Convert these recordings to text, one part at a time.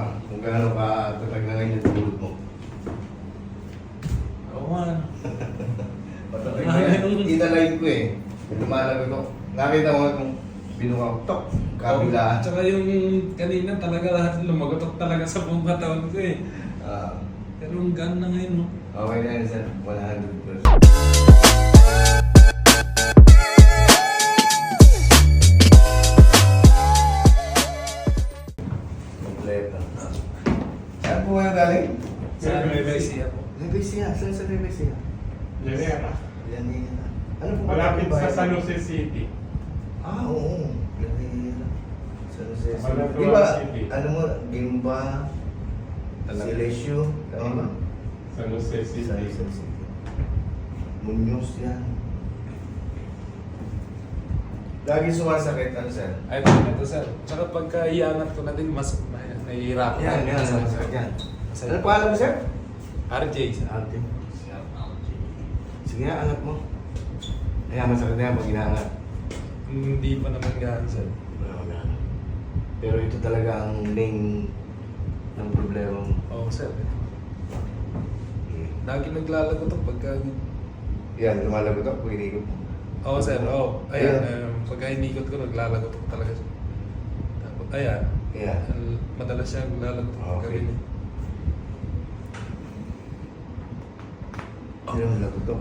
ka. Kung gaano ka tatag na ngayon yung tulog mo. Oo nga. Patatag na yan. Inalive ko eh. Lumalago to. Nakita mo kung binuka ko. Tok! Kabila. Oh, tsaka yung kanina talaga lahat lumagotok talaga sa buong katawan ko eh. Ah, Pero ang gan na ngayon, no? okay na yun sir. 100%. Po kayo galing? Sa Rebelsia po. Rebesia. Saan sa? Llanera. Yan yan. Ano po Malapit sa? San Jose City. Ah, oo. Llanera. San Jose. Malapit Di ba, City. ano mo, Gimba. Silencio, tama ba? San Jose City. San Jose City. Muñoz yan. Lagi sumasakit, ano sir? Ay, ito sir. Tsaka pagka iangat ko na din, mas nahihirapan. Yan, yan, sumasakit yan. Ano pangalan mo sir? RJ. sir. Ate. Sige nga, angat mo. Ayan, masakit na yan pag inaangat. Hindi pa naman gaan sir. Wala. Pero ito talaga ang main ng problema mo. Oo sir. Lagi naglalago to pagka... Yan, lumalagot ako pag inigot mo. Oo sir, oo. Ayan, Yeah. um, pagka inikot ko, naglalago to talaga. Tapos, ayan. Yeah. Al- Madalas siya naglalago to pagka Okay. ganyan. Sino ang lagot to?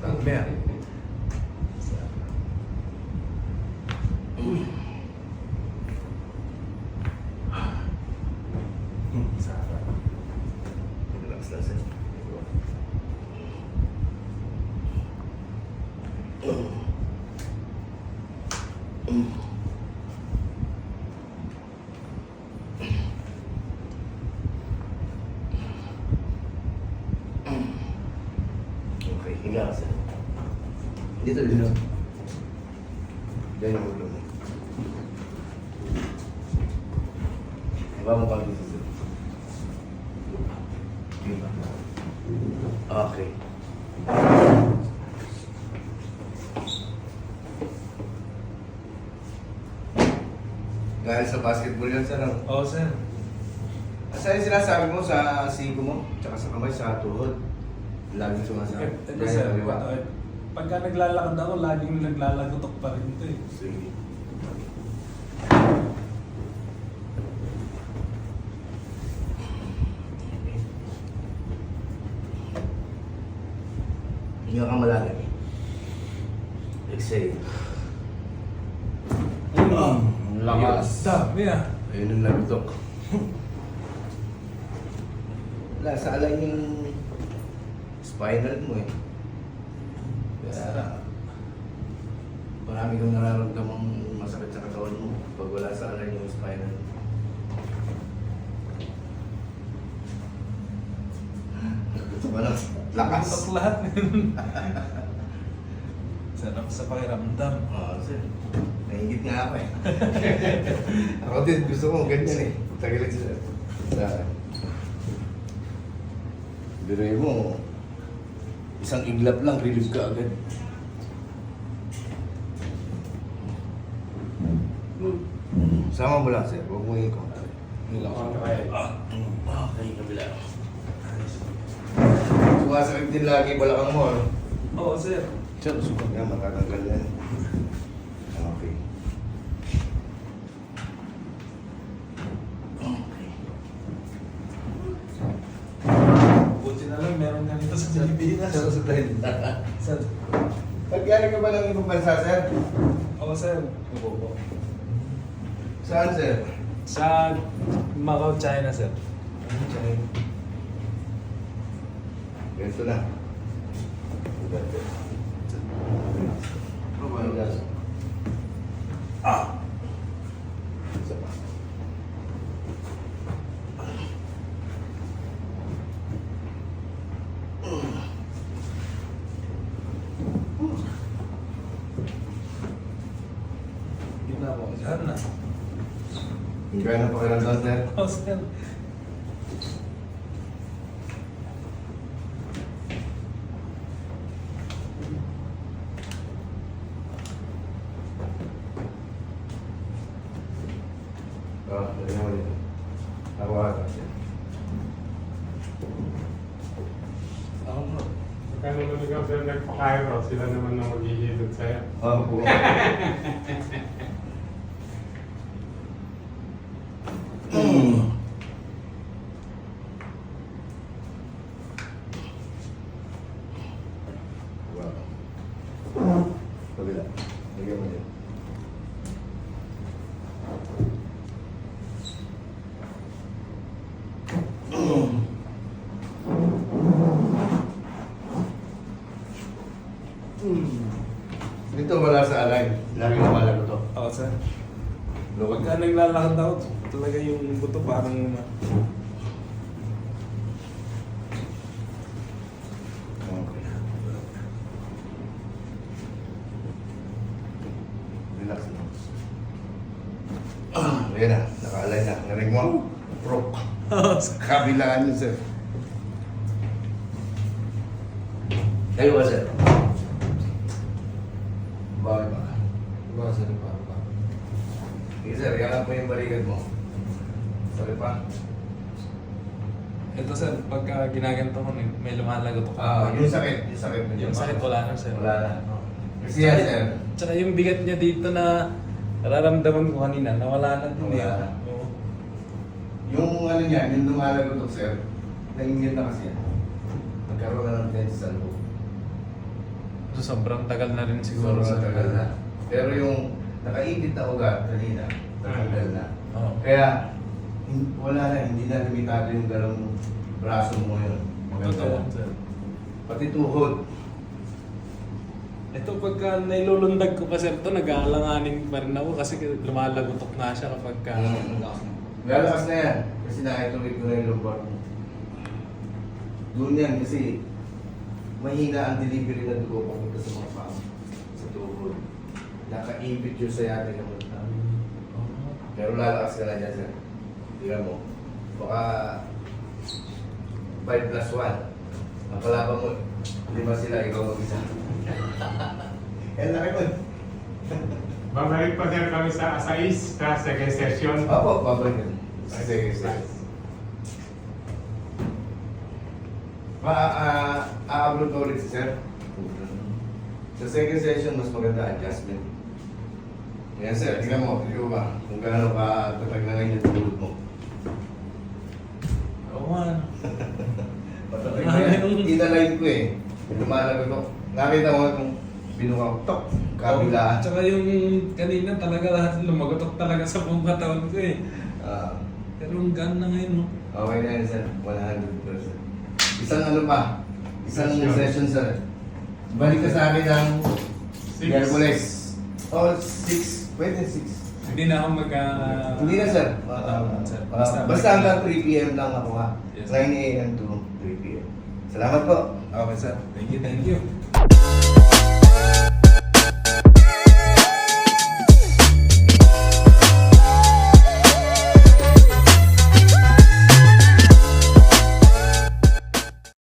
Dami yan. Relax lang sir. Okay, higa ka sir. Dito, dito. Diyan yung ulo mo. Iba mo pang dito sir. Okay. Dahil sa basketball yan, sir. ano? Oo sir. Asa yung sinasabi mo sa siko mo, tsaka sa kamay, sa tuhod? Laging sumasabi. Ito sir, ano, eh, pagka naglalakad ako, laging naglalagotok pa rin ito eh. Sige. Hinga ka malalim. Exhale. Ah, Lakas. Dami ah. Ayun ang nagutok. Wala, sa alay yung spinal mo eh. Kaya, marami kang nararamdamang masakit sa katawan mo pag wala sa alay yung spinal. Nagutok ka na. Lakas. Nagutok lahat. Sarap sa pakiramdam. Oo, sir. Naingit nga ako eh. ako din, gusto ko ganyan eh. Tagalit sa... sa Biruin mo, isang iglap lang, relieve ka agad. Sama mo lang, sir. Huwag mo ikaw. Okay. Ah, okay, kabila. Sumasakit din lagi balakang mo. ano? Oo sir. Sir, suko nga, matatanggal yan. Okay. Okay. Buti na meron ganito sa Pilipinas. Sir, sa tayo. Sir. Nagyari ka ba ng ibang bansa, sir? Oo sir. Oo. Saan, sir? Sa Macau, China sir. Ganito na. Ah! Isa pa. Yun na? Kaya na pakiramdam, sir? Oo sir. Oo, lagyan mo dito. Ako Hawakan siya. Ako mo. Kaya naman ikaw sir nagpa-Cairo, sila naman na maghihilot sa'yo. Oo po. Mm. Wow. Kabila. Lagyan mo din. Dito wala sa alay. Lagi lumalago to. Oo, sir. Luwag Pagka naglalakad ako, talaga yung buto parang... Okay. Relax lang. Ah, ayan na. Nakaalay na. Narinig mo? Pro. Oo, sir. Kabilaan yun, sir. Kayo ba, sir? Bakit ba? Diba, sir, pa, pa. Sige, sir. Yan lang po yung balikat mo. Sorry pa. Ito, sir, pagka ginaganto ko, may, may lumalagot ako. Ah, yung sakit. Yung sakit. Yung sakit wala na, sir. Wala na. Kasi yan, sir. Tsaka yung bigat niya dito na nararamdaman ko kanina, nawala na din eh. Wala na. Oo. Yung ano niya, yung lumalagot sir, naingit na kasi yan. Nagkaroon na ng tense sa loob. So, sobrang tagal na rin siguro. Sobrang tagal na. Pero yung nakaibit na ugat kanina, natanggal na. Oo. Kaya, hin- wala na, hindi na limitado yung dalawang braso mo yun. Maganda Totoo, na. Pati tuhod. Ito pagka nailulundag ko pa sir to, nag-aalanganin pa rin ako kasi lumalagotok na siya kapag ka... Mm. Lalakas na yan. Kasi nakituloy ko na yung lumbar mo. Doon yan kasi mahina ang delivery ng dugo papunta sa mga paa. Sa tuhod. Nakaibit yun sa yate ng mga Pero lalakas ka na dyan, sir. Tingnan mo. Baka 5 plus 1. Ang kalaban mo, lima sila, ikaw mag-isa. Yan laki mo. Babalik pa sir kami sa Asais, sa second session. Opo, babalik ka. Sige, sige. Pa, ah, a-upload ko ulit si sir. Sa second session, mas maganda adjustment. Yan sir, tingnan mo, tingnan mo ba kung gaano ka tatag na ngayon yung tulog mo. Oo nga. Patatag na yan. Inalign ko eh. Lumalago to. Nakita mo itong binuka ko, tok, kabila. Tsaka yung kanina talaga lahat lumagotok talaga sa buong katawan ko eh. Ah, Pero ang gan na ngayon, no? okay na yan sir, 100%. Isang ano pa, isang Session. session sir. Balik ka sa akin ng Six. Hercules. Oh, 6. Pwede 6. Hindi na ako mag... ah, Hindi na sir. Tama, sir. Basta balik hanggang lang. 3 p.m. lang ako ha. Yes. 9 a.m. to 3 p.m. Salamat po. Okay, sir. Thank you, thank you.